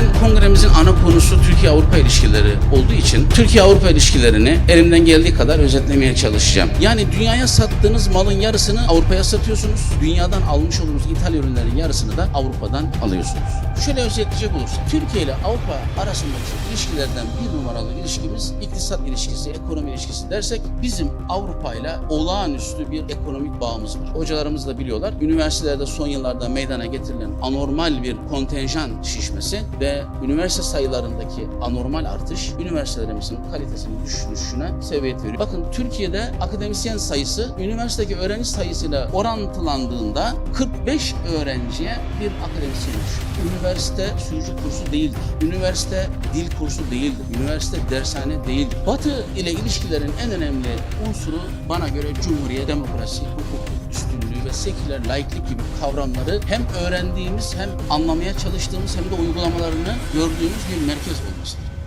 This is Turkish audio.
Ben kongremizin ana konusu Türkiye-Avrupa ilişkileri olduğu için Türkiye-Avrupa ilişkilerini elimden geldiği kadar özetlemeye çalışacağım. Yani dünyaya sattığınız malın yarısını Avrupa'ya satıyorsunuz. Dünyadan almış olduğunuz ithal ürünlerin yarısını da Avrupa'dan alıyorsunuz. Şöyle özetleyecek olursak Türkiye ile Avrupa arasındaki ilişkilerden bir numaralı ilişkimiz iktisat ilişkisi, ekonomi ilişkisi dersek bizim Avrupa ile olağanüstü bir ekonomik bağımız var. Hocalarımız da biliyorlar. Üniversitelerde son yıllarda meydana getirilen anormal bir kontenjan şişmesi ve üniversite sayılarındaki anormal artış üniversitelerimizin kalitesinin düşüşüne sebebiyet veriyor. Bakın Türkiye'de akademisyen sayısı üniversitedeki öğrenci sayısıyla orantılandığında 45 öğrenciye bir akademisyen düşüyor. Üniversite sürücü kursu değildir. Üniversite dil kursu değildir. Üniversite dershane değildir. Batı ile ilişkilerin en önemli unsuru bana göre cumhuriyet, demokrasi, hukuk üstünlüğü ve seküler laiklik gibi kavramları hem öğrendiğimiz hem anlamaya çalıştığımız hem de uygulamalarını gördüğümüz bir merkez olmasıdır.